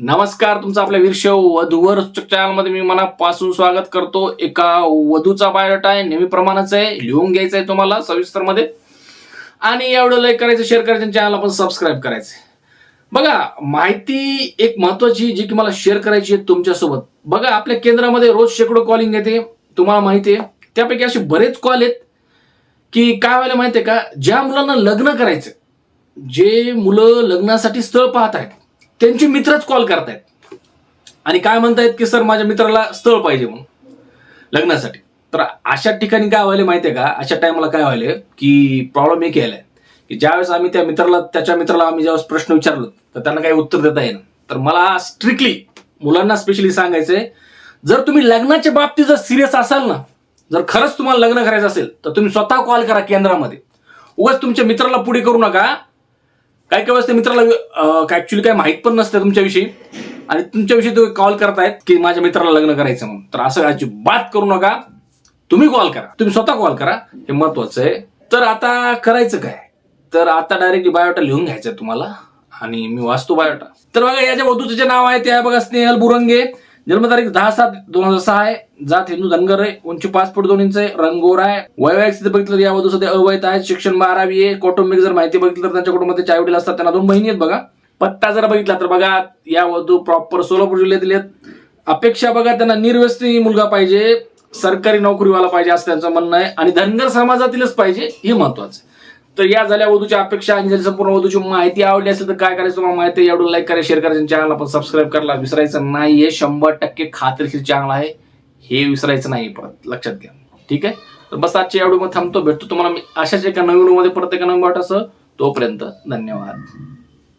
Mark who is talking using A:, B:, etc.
A: नमस्कार तुमचं आपल्या वीरशव वधूवर चॅनलमध्ये मी मनापासून स्वागत करतो. एका वधूचा बायोडाटा आहे नेहमीप्रमाणेच आहे लिहून घ्यायचं आहे तुम्हाला सविस्तरमध्ये आणि एवढं लाईक करायचं शेअर करायचं चॅनल आपण सबस्क्राईब करायचं. बघा माहिती एक महत्वाची जी की मला शेअर करायची आहे तुमच्यासोबत. बघा आपल्या केंद्रामध्ये रोज शेकडो कॉलिंग येते तुम्हाला माहिती आहे. त्यापैकी असे बरेच कॉल आहेत की काय व्हायला माहिती आहे का? ज्या मुलांना लग्न करायचं जे मुलं लग्नासाठी स्थळ पाहत आहेत त्यांचे मित्रच कॉल करतायत. आणि काय म्हणतायत की सर माझ्या मित्राला स्थळ पाहिजे म्हणून लग्नासाठी. तर अशा ठिकाणी काय व्हायला माहितीये का? अशा टायमाला काय व्हायला की प्रॉब्लेम एक यायलाय की ज्यावेळेस आम्ही त्या मित्राला त्याच्या मित्राला आम्ही ज्यावेळेस प्रश्न विचारलो तर त्यांना काही उत्तर देता येईल तर मला स्ट्रिक्टली मुलांना स्पेशली सांगायचंय जर तुम्ही लग्नाच्या बाबतीत जर सिरियस असाल ना जर खरंच तुम्हाला लग्न करायचं असेल तर तुम्ही स्वतः कॉल करा केंद्रामध्ये. उगाच तुमच्या मित्राला पुढे करू नका. काही काही वेळेस मित्राला ऍक्च्युली काय माहीत पण नसतं तुमच्याविषयी. आणि तुमच्याविषयी तुम्ही कॉल करतायत की माझ्या मित्राला लग्न करायचं म्हणून. तर असं अजिबात करू नका. तुम्ही कॉल करा. तुम्ही स्वतः कॉल करा. हे महत्वाचं आहे. तर आता करायचं काय? तर आता डायरेक्टली बायोटा लिहून घ्यायचं आहे तुम्हाला. आणि मी वाचतो बायोटा तर बघा याच्या वधूचं जे नाव आहे ते आहे बघा स्नेहल बुरंगे. जन्मतारीख दहा सात दोन हजार सहा आहे. जात हिंदू धनगर आहे. उंची पाच फूट दोन इंच आहे. रंगोर आहे. वैवाहिक स्थिती बघितलं तर या वधू सध्या अवैध आहे. शिक्षण बारावी आहे. कौटुंबिक जर माहिती बघितलं तर त्यांच्या कुटुंबात आई वडील असतात. त्यांना दोन बहिणी आहेत बघा. पत्ता जर बघितला तर बघा. या वधू प्रॉपर सोलापूर जिल्ह्यातील आहेत. अपेक्षा बघा. त्यांना निर्व्यसनी मुलगा पाहिजे. सरकारी नोकरीवाला पाहिजे असं त्यांचं म्हणणं आहे. आणि धनगर समाजातीलच पाहिजे. हे महत्वाचं आहे. तर या झाल्या वधूच्या अपेक्षा आणि जर संपूर्ण वधूची माहिती आवडली असेल तर काय करायचं तुम्हाला माहिती आहे? एवढं लाईक करा शेअर करायचं चॅनल आपण सबस्क्राईब करायला विसरायचं नाही आहे शंभर टक्के खात्रीशीर चॅनल आहे. हे विसरायचं नाही परत. लक्षात घ्या. ठीक आहे? तर बस आजच्या एवढं मग थांबतो. भेटतो तुम्हाला मी अशाच एका नवीन मध्ये परत एका नवीन वाटासह तोपर्यंत धन्यवाद.